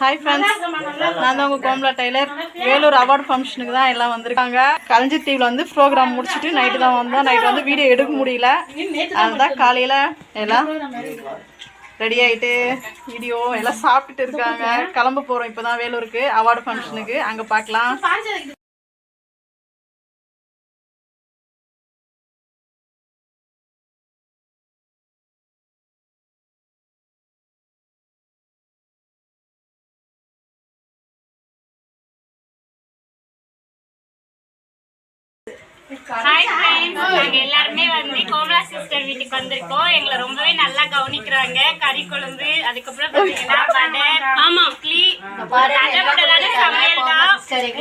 Hi friends நான் தான் உங்கள் கோம்லா டெய்லர். வேலூர் அவார்டு ஃபங்க்ஷனுக்கு தான் எல்லாம் வந்திருக்காங்க. கலைஞ்சி தீவில் வந்து ப்ரோக்ராம் முடிச்சுட்டு நைட்டு தான் வந்தோம். நைட் வந்து வீடியோ எடுக்க முடியல. அதுதான் காலையில் எல்லாம் ரெடி ஆகிட்டு வீடியோ எல்லாம் சாப்பிட்டுட்டு இருக்காங்க. கிளம்ப போகிறோம் இப்போ தான் வேலூருக்கு. அவார்டு ஃபங்க்ஷனுக்கு. அங்கே பார்க்கலாம். ஹாய் ஃப்ரெண்ட்ஸ் நாங்க எல்லாருமே வந்து கோமலா சிஸ்டர் வீட்டுக்கு வந்திருக்கோம். எங்களை ரொம்பவே நல்லா கவனிக்கிறாங்க. கறி குழம்பு அதுக்கப்புறம் பாத்தீங்கன்னா வடை. ஆமா இட்லி அதோட சமையல் தான்.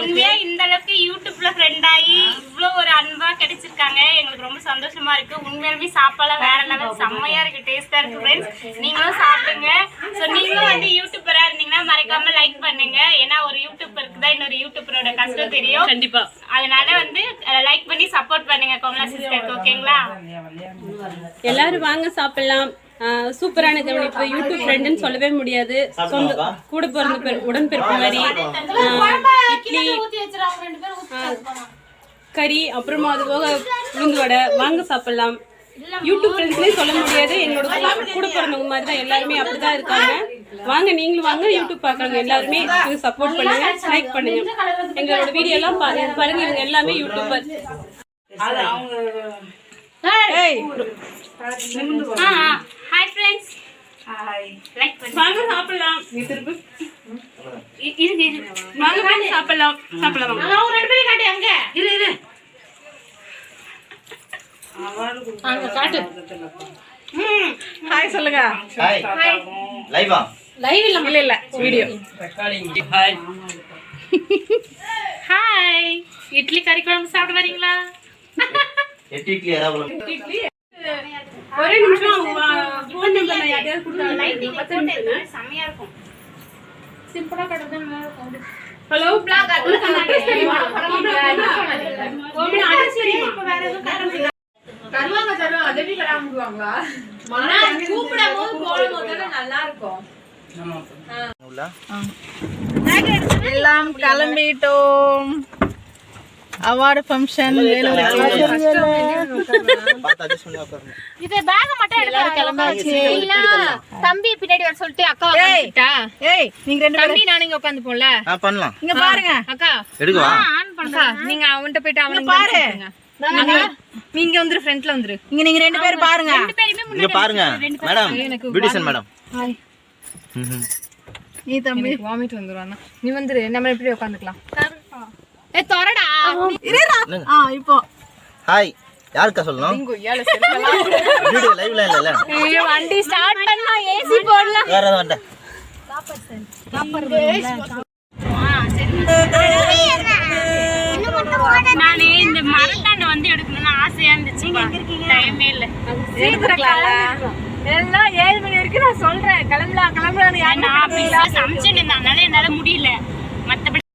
உண்மையா இந்த அளவுக்கு யூடியூப்ல ஃப்ரெண்ட் ஆகி இவ்வளவு ஒரு அன்பா கிடைச்சிருக்காங்க. எங்களுக்கு ரொம்ப சந்தோஷமா இருக்கு. உண்மையாலுமே சாப்பாடுலாம் வேற லெவல் செம்மையா இருக்கு. டேஸ்டா இருக்கு ஃப்ரெண்ட்ஸ் நீங்களும் சாப்பிடுங்க. ஸோ நீங்களும் வந்து யூடியூபரா இருந்தீங்கன்னா மறக்காம லைக் பண்ணுங்க. ஏன்னா ஒரு யூடியூபருக்கு தான் இன்னொரு யூடியூபரோட கஷ்டம் தெரியும். கண்டிப்பா. அதனால வந்து லைக் பண்ணி சப்போர்ட் பண்ணுங்க கோமலா சிஸ்டருக்கு ஓகேங்களா எல்லாரும் வாங்க சாப்பிடலாம். சூப்பரான கவனிப்பு யூடியூப் ஃப்ரெண்டுன்னு சொல்லவே முடியாது. சொந்த கூட பிறந்த பெரு உடன்பிறப்பு மாதிரி. இட்லி. கறி அப்புறமா அது போக உளுந்து வடை வாங்க சாப்பிடலாம். யூடியூப் ஃப்ரெண்ட்ஸ்லேயும் சொல்ல முடியாது. எங்களோட கூட- கூட பிறந்தவங்க மாதிரி தான் எல்லாருமே அப்படிதான் இருக்காங்க. வாங்க நீங்களும் வாங்க யூடியூப் பார்க்குறவங்க எல்லாருமே சப்போர்ட் பண்ணுங்க லைக் பண்ணுங்க. எங்களோட வீடியோ எல்லாம் பா- பாருங்க இவங்க எல்லாமே யூடியூபர் ஏய் ஹாய் ஃப்ரெண்ட்ஸ் லைக் பண்ணுங்க வாங்க சாப்பிடலாம். இருக்கு வாங்க வாங்க சாப்பிடலாம். சாப்பிடலாம். வாங்க. அவங்க ரெண்டு பேரும் காட்டு அங்க. இரு இரு. ஹாய் சொல்லுங்க. ஹாய் லைவா இல்லை இல்லை வீடியோ ஹாய் இட்லி கறி குழம்பு சாப்பிட வரீங்களா? எட்டு இட்லி எறாவலம் ஒரே நிமிஷம் ஃபோன் நம்பர் நான் யார்ட்டையாவது கொடுத்தாங்க லைட்டிங் போட்டு செம்மையா இருக்கும். ஹலோ எல்லாம் கிளம்பிட்டோம். அவார்டு ஃபங்க்ஷன் இது பேக் மட்டும் எடுத்து கிளம்பாச்சு இல்ல தம்பி பின்னாடி வர சொல்லிட்டு அக்கா ஏய். வந்துட்டா. ஏய் நீங்க ரெண்டு பேரும். தம்பி நானும் இங்க உட்காந்து போல ஆ பண்ணலாம். இங்க பாருங்க. அக்கா. எடுக்கவா? அக்கா நீங்க அவன்கிட்ட போயிட்டு அவனுக்கு பாரு. நாங்க நீங்க வந்துரு ஃப்ரண்ட்ல வந்துரு. இங்க நீங்க ரெண்டு பேரும் பாருங்க. இங்க பாருங்க. மேடம் நீ தம்பி. வாமிட் வந்துரும் நீ வந்துரு நம்ம எப்படி உட்காந்துக்கலாம். ஏ தொரடா. ஆ இப்போ. ஹாய் யாருக்கா சொல்லணும்? வீடியோ லைவ்ல இல்லல வண்டி ஸ்டார்ட் பண்ணா ஏசி போடலாம். வேற ஏதாவது நானே இந்த மரத்தாண்ட வந்து எடுக்கணும்னு ஆசையா இருந்துச்சு. டைமே இல்ல. எல்லாம் ஏழு மணி வரைக்கும் நான் சொல்றேன். கிளம்பலாம் கிளம்பலாம் நான் சமைச்சுட்டு இருந்தேன். அதனால என்னால முடியல. மத்தபடி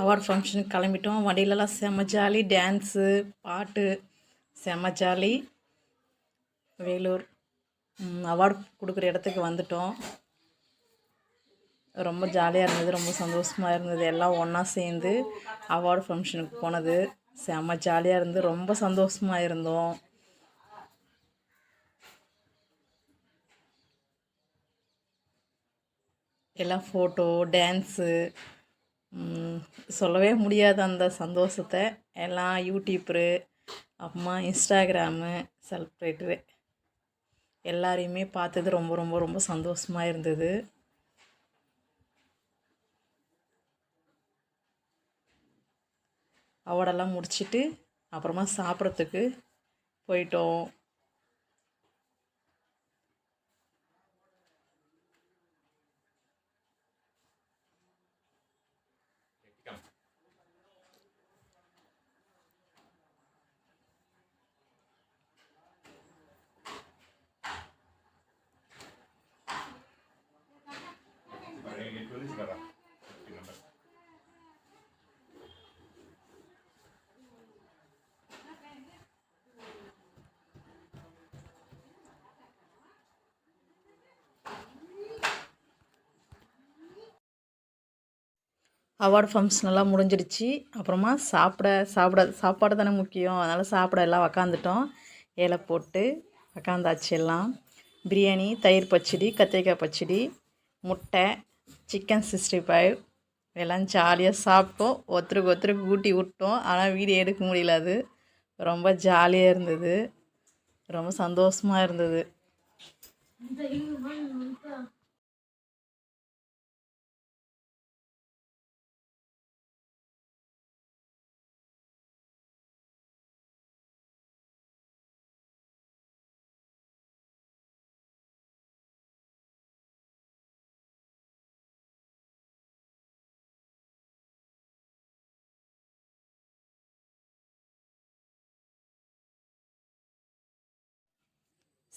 அவார்டு ஃபங்க்ஷனுக்கு கிளம்பிட்டோம். வண்டியிலலாம் செம்ம ஜாலி டான்ஸு பாட்டு செம்ம ஜாலி வேலூர் அவார்டு கொடுக்குற இடத்துக்கு வந்துட்டோம். ரொம்ப ஜாலியாக இருந்தது. ரொம்ப சந்தோஷமாக இருந்தது. எல்லாம் ஒன்றா சேர்ந்து அவார்டு ஃபங்க்ஷனுக்கு போனது. செம்ம ஜாலியாக இருந்து ரொம்ப சந்தோஷமாக இருந்தோம். எல்லாம் ஃபோட்டோ டான்ஸு சொல்லவே முடியாது அந்த சந்தோஷத்தை. எல்லாம் யூடியூப்ரு அப்புறமா இன்ஸ்டாகிராமு செலிப்ரேட்டரு எல்லாரையுமே பார்த்தது ரொம்ப ரொம்ப ரொம்ப சந்தோஷமாக இருந்தது. அவார்டெல்லாம் முடிச்சிட்டு அப்புறமா சாப்பிட்றதுக்கு போயிட்டோம். அவார்டு ஃபங்க்ஷன் எல்லாம் முடிஞ்சிடுச்சு. அப்புறமா சாப்பிட சாப்பிட சாப்பாடு தானே முக்கியம். அதனால் சாப்பிட எல்லாம் உக்காந்துட்டோம். இலை போட்டு உக்காந்தாச்சு எல்லாம். பிரியாணி தயிர் பச்சடி கத்திரிக்காய் பச்சடி முட்டை சிக்கன் சிக்ஸ்டி ஃபைவ் எல்லாம் ஜாலியாக சாப்பிட்டோம். ஒருத்தருக்கு ஒருத்தருக்கு ஊட்டி விட்டோம். ஆனால் வீடியோ எடுக்க முடியல அது. ரொம்ப ஜாலியாக இருந்தது. ரொம்ப சந்தோஷமாக இருந்தது.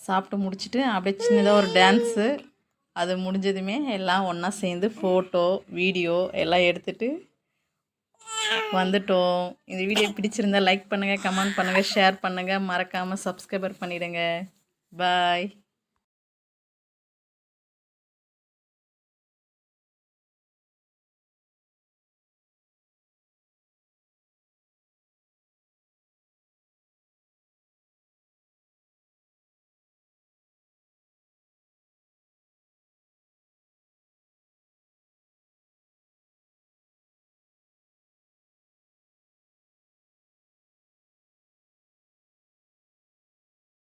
சாப்பிட்டு முடிச்சிட்டு அப்படியே சின்னதாக ஒரு டான்ஸு அது முடிஞ்சதுமே எல்லாம் ஒன்றா சேர்ந்து ஃபோட்டோ வீடியோ எல்லாம் எடுத்துட்டு வந்துட்டோம். இந்த வீடியோ பிடிச்சிருந்தா லைக் பண்ணுங்கள் கமெண்ட் பண்ணுங்கள் ஷேர் பண்ணுங்கள் மறக்காமல் சப்ஸ்கிரைபர் பண்ணிவிடுங்க பாய்